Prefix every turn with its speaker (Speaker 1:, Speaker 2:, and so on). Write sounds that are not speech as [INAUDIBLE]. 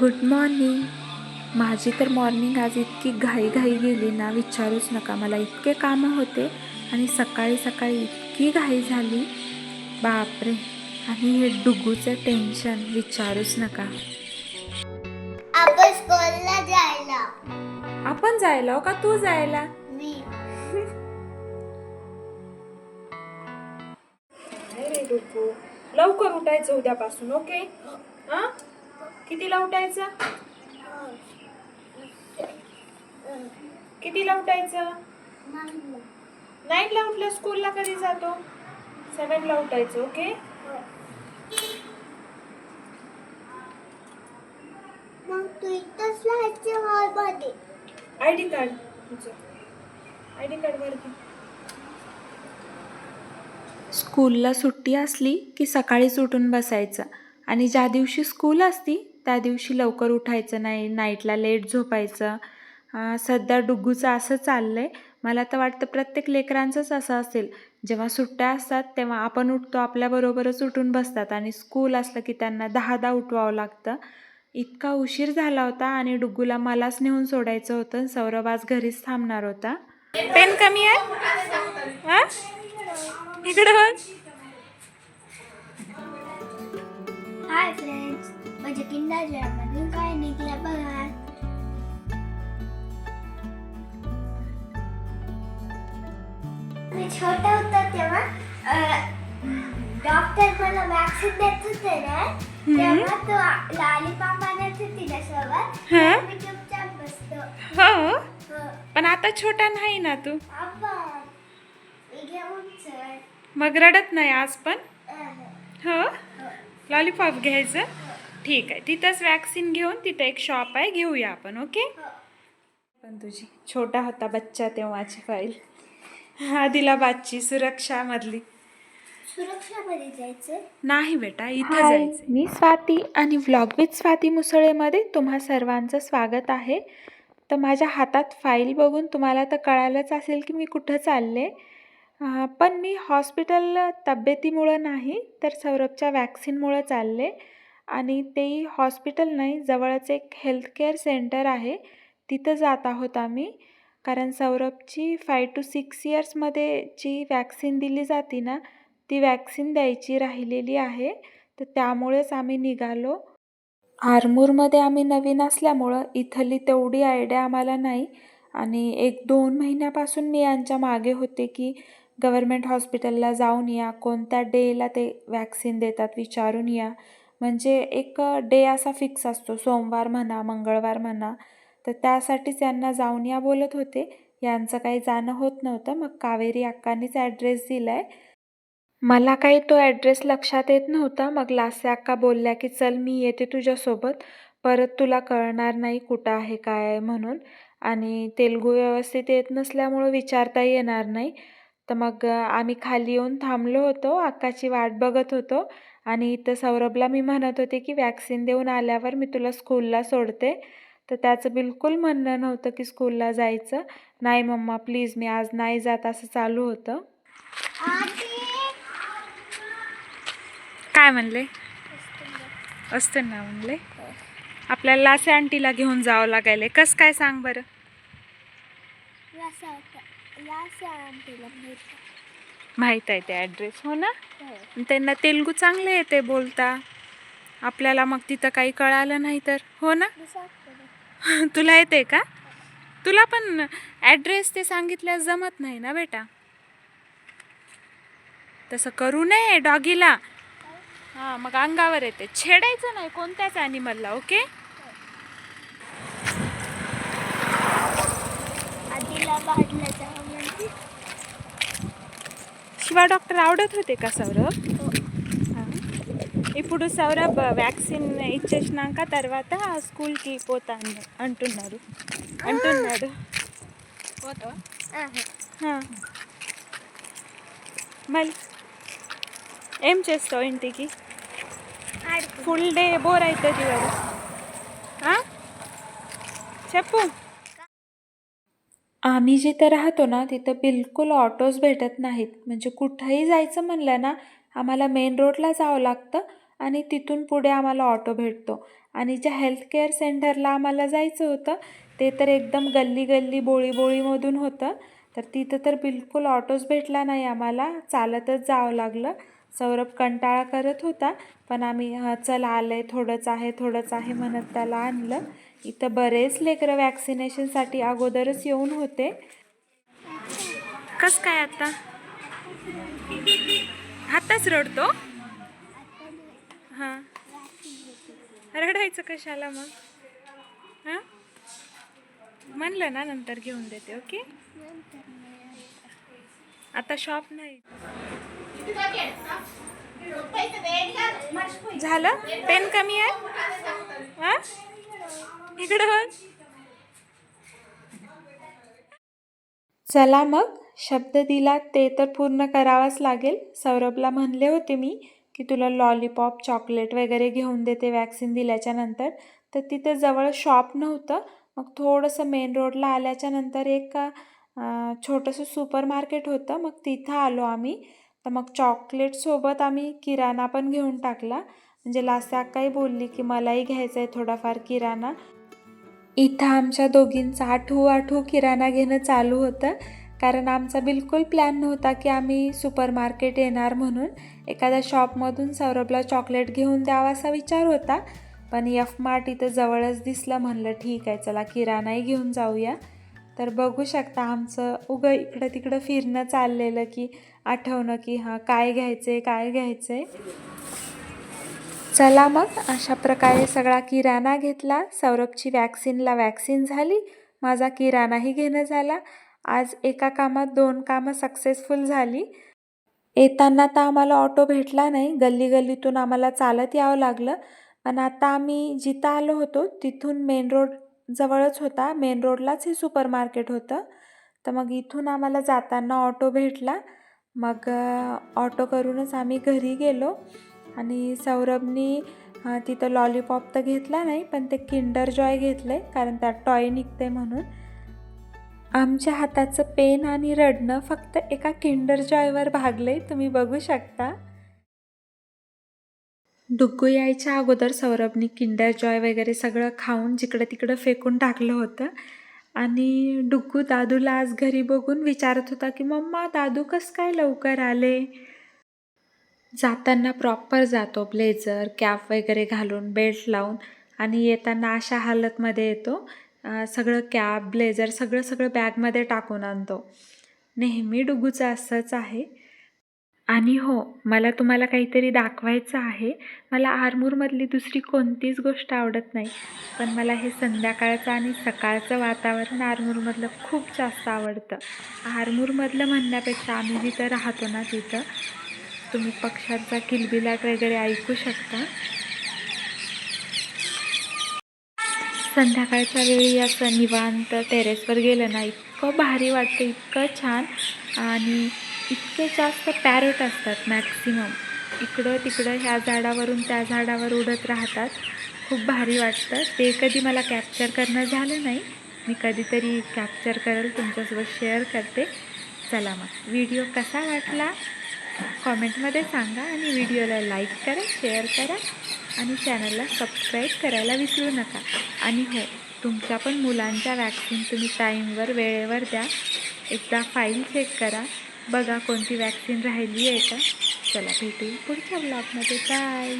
Speaker 1: Good morning माझी तर morning आज इतकी घाई घाई गेली ना विचारूच नका. मला इतके कामं होते आणि सकाळी सकाळी इतकी घाई झाली. बापरे. आणि हे डुगूचं टेन्शन विचारूच नका.
Speaker 2: आपण स्कूलला जायला.
Speaker 1: आपण जायला हो का? तू जायला?
Speaker 2: मी.
Speaker 1: रे डुगू. लवकर उठायचं उद्यापासून ओके हा? कितीला उठायचं कितीला उठायचं नाईनला उठलं स्कूलला कधी जातो? सेवनला उठायचं ओके
Speaker 2: मग तू इथंच राहायचं हॉलमध्ये.
Speaker 1: आय डी कार्ड तुझं. आय डी कार्ड वर घे स्कूलला सुट्टी असली की सकाळीच उठून बसायचं. आणि ज्या दिवशी स्कूल असती त्या दिवशी लवकर उठायचं नाही नाईटला लेट झोपायचं. सध्या डुग्गूचं असं चाललं आहे मला तर वाटतं प्रत्येक लेकरांचंच असं असेल. जेव्हा सुट्ट्या असतात तेव्हा आपण उठतो आपल्याबरोबरच उठून बसतात आणि स्कूल असलं की त्यांना दहा दहा उठवावं लागतं. इतका उशीर झाला होता आणि डुग्गूला मलाच नेऊन सोडायचं होतं सौरभ आज घरीच थांबणार होता. पेन कमी आहे? इकडं
Speaker 2: हाय फ्रेंड्स माझ्या किंडर जॉयमधून काय निघलं बघा. मी छोटा होता तेव्हा डॉक्टर मला वॅक्सिन देत होते ना तेव्हा तो लॉलीपॉप आणत होती ना सोबत
Speaker 1: हा?
Speaker 2: मी चुपचाप बसतो
Speaker 1: हो?
Speaker 2: हो.
Speaker 1: पण आता छोटा नाही ना तू.
Speaker 2: आपण मी घेऊन चल.
Speaker 1: मग रडत नाही आज पण?
Speaker 2: अह.
Speaker 1: हो? लॉलीपॉप घ्यायचं? ठीक आहे. तिथंच वॅक्सिन घेऊन तिथं एक शॉप आहे. घेऊया आपण ओके पण तुझी छोटा होता बच्चा तेव्हाची फाईल आदिलाबादची सुरक्षामधली.
Speaker 2: सुरक्षामध्ये जायचं
Speaker 1: नाही बेटा इथं जायचं मी स्वाती आणि व्लॉग विथ स्वाती मुसळेमध्ये तुम्हा सर्वांचं स्वागत आहे. तर माझ्या हातात फाईल बघून तुम्हाला तर कळालंच असेल की मी कुठं चालले. अं, पण मी हॉस्पिटल तब्येतीमुळं नाही तर सौरभच्या वॅक्सिनमुळं चालले. आणि तेही हॉस्पिटल नाही जवळच एक हेल्थकेअर सेंटर आहे. तिथं जात आहोत आम्ही. कारण सौरभची फाय टू सिक्स इयर्समध्ये जी वॅक्सिन दिली जाते ना ती वॅक्सिन द्यायची राहिलेली आहे. तर त्यामुळेच आम्ही निघालो. आरमूरमध्ये आम्ही नवीन असल्यामुळं इथली तेवढी आयडिया आम्हाला नाही. आणि एक दोन महिन्यापासून मी यांच्या मागे होते की गव्हर्मेंट हॉस्पिटलला जाऊन या कोणत्या डेला ते वॅक्सिन देतात विचारून या. म्हणजे एक डे असा फिक्स असतो. सोमवार म्हणा मंगळवार म्हणा. तर त्यासाठीच यांना जाऊन या बोलत होते. यांचं काही जाणं होत नव्हतं. मग कावेरी अक्कानीच ॲड्रेस दिला आहे मला काही तो ॲड्रेस लक्षात येत नव्हता. मग लासे अक्का बोलल्या की चल मी येते तुझ्यासोबत. परत तुला कळणार नाही कुठं आहे काय आहे म्हणून. आणि तेलगू व्यवस्थित येत नसल्यामुळं विचारता येणार नाही. तर मग आम्ही खाली येऊन थांबलो होतो. अक्काची वाट बघत होतो. आणि इथं सौरभला मी म्हणत होते की वॅक्सिन देऊन आल्यावर मी तुला स्कूलला सोडते. तर त्याचं बिलकुल म्हणणं नव्हतं की स्कूलला जायचं. नाही मम्मा प्लीज मी आज नाही जात असं चालू होतं. काय म्हणले? असतं ना म्हणले. आपल्याला लासे आंटीला घेऊन जावं लागायला कस काय सांग बरं?
Speaker 2: लासे आंटीला माहिती
Speaker 1: आहे ते ॲड्रेस हो ना? आणि त्यांना तेलगू चांगले येते बोलता. आपल्याला मग तिथं काही कळालं नाही तर हो ना? [LAUGHS] तुला येते का? तुला पण ॲड्रेस ते सांगितल्यास जमत नाही ना बेटा? तसं करू नये डॉगीला. हां मग अंगावर येते. छेडायचं नाही कोणत्याच ॲनिमलला ओके?
Speaker 2: आधीला
Speaker 1: शिवा डॉक्टर आवडत होते का సౌరభ్ ఇప్పుడు సౌరభ్ వ్యాక్సిన్ ఇచ్చేసినాక తర్వాత స్కూల్కి పోతా అంటున్నారు. అంటున్నాడు. మళ్ళీ ఏం చేస్తావు ఇంటికి? ఫుల్ డే బోర్ అవుతుంది కదా. చెప్పు. आम्ही जिथे राहतो ना तिथं बिलकुल ऑटोज भेटत नाहीत. म्हणजे कुठंही जायचं म्हणलं ना आम्हाला मेन रोडला जावं लागतं आणि तिथून पुढे आम्हाला ऑटो भेटतो. आणि ज्या हेल्थ केअर सेंटरला आम्हाला जायचं होतं ते तर एकदम गल्ली गल्ली बोळी बोळीमधून होतं. तर तिथं तर बिलकुल ऑटोच भेटला नाही आम्हाला. चालतच जावं लागलं. सौरभ कंटाळा करत होता पण आम्ही चला चल आलं आहे थोडंच आहे थोडंच आहे म्हणत त्याला आणलं. इथं बरेच लेकरं वॅक्सिनेशनसाठी अगोदरच येऊन होते. कस काय आता? हातच रडतो. हां. रडायचं कशाला मग? हां? म्हणलं ना नंतर घेऊन देते ओके? आता शॉप नाही. झालं? पेन कमी आहे? इकडं चला मग शब्द दिला ते तर पूर्ण करावाच लागेल. सौरभला म्हणले होते मी की तुला लॉलीपॉप चॉकलेट वगैरे घेऊन देते वॅक्सिन दिल्याच्या नंतर. तर तिथे जवळ शॉप नव्हतं. मग थोडंसं मेन रोडला आल्याच्यानंतर एक छोटंसं सुपर मार्केट होतं. मग तिथं आलो आम्ही. तर मग चॉकलेटसोबत आम्ही किराणा पण घेऊन टाकला. म्हणजे लास्या काही बोलली की मलाही घ्यायचं आहे थोडाफार किराणा. इथं आमच्या दोघींचा आठवू आठवू किराणा घेणं चालू होतं. कारण आमचा बिलकुल प्लॅन नव्हता की आम्ही सुपर मार्केट येणार म्हणून. एखाद्या शॉपमधून सौरभला चॉकलेट घेऊन द्यावा असा विचार होता. पण यफ मार्ट इथं जवळच दिसलं म्हणलं ठीक आहे चला किराणाही घेऊन जाऊया. तर बघू शकता आमचं उगं इकडं तिकडं फिरणं चाललेलं की आठवणं की हां काय घ्यायचं आहे काय घ्यायचं आहे चला मग अशा प्रकारे सगळा किराणा घेतला. सौरभची वॅक्सिनला वॅक्सिन झाली. माझा किराणाही घेणं झाला. आज एका कामात दोन कामं सक्सेसफुल झाली. येताना तर आम्हाला ऑटो भेटला नाही. गल्ली गल्लीतून आम्हाला चालत यावं लागलं. पण आता आम्ही जिथं आलो होतो तिथून मेन रोड जवळच होता. मेन रोडलाच हे सुपर मार्केट होतं. तर मग इथून आम्हाला जाताना ऑटो भेटला. मग ऑटो करूनच आम्ही घरी गेलो. आणि सौरभनी तिथं लॉलीपॉप तर घेतला नाही पण ते किंडर जॉय घेतले कारण त्यात टॉय निघते म्हणून. आमच्या हाताचं पेन आणि रडणं फक्त एका किंडर जॉयवर भागले तुम्ही बघू शकता. डुग्गू यायच्या अगोदर सौरभनी किंडर जॉय वगैरे सगळं खाऊन जिकडं तिकडं फेकून टाकलं होतं. आणि डुग्गू दादूला आज घरी बघून विचारत होता की मम्मा दादू कस काय लवकर आले? जाताना प्रॉपर जातो ब्लेझर कॅप वगैरे घालून बेल्ट लावून आणि येताना अशा हालतमध्ये येतो. सगळं कॅप ब्लेझर सगळं सगळं बॅगमध्ये टाकून आणतो. नेहमी डुगूचं असंच आहे. आणि हो मला तुम्हाला काहीतरी दाखवायचं आहे. मला आरमूरमधली दुसरी कोणतीच गोष्ट आवडत नाही. पण मला हे संध्याकाळचं आणि सकाळचं वातावरण आरमूरमधलं खूप जास्त आवडतं. आरमूरमधलं म्हणण्यापेक्षा आम्ही जिथं राहतो ना तिथं तुम्ही पक्ष्यांचा किलबिलाट वगैरे ऐकू शकता. संध्याकाळच्या वेळी असं निवांत टेरेसवर गेलं ना इतकं भारी वाटतं इतकं छान. आणि इतके जास्त पॅरट असतात मॅक्सिमम इकडं तिकडं ह्या झाडावरून त्या झाडावर उडत राहतात. खूप भारी वाटतं. ते कधी मला कॅप्चर करणं झालं नाही. मी कधीतरी कॅप्चर करेल तुमच्यासोबत शेअर करते. चला मग. व्हिडिओ कसा वाटला? कॉमेंटमध्ये सांगा आणि व्हिडिओला लाईक करा शेअर करा आणि चॅनलला सबस्क्राईब करायला विसरू नका. आणि हो तुमच्या पण मुलांच्या वॅक्सिन तुम्ही टाईमवर वेळेवर द्या. एकदा फाईल चेक करा. बघा कोणती वॅक्सिन राहिली आहे का? चला भेटू पुढच्या ब्लॉगमध्ये बाय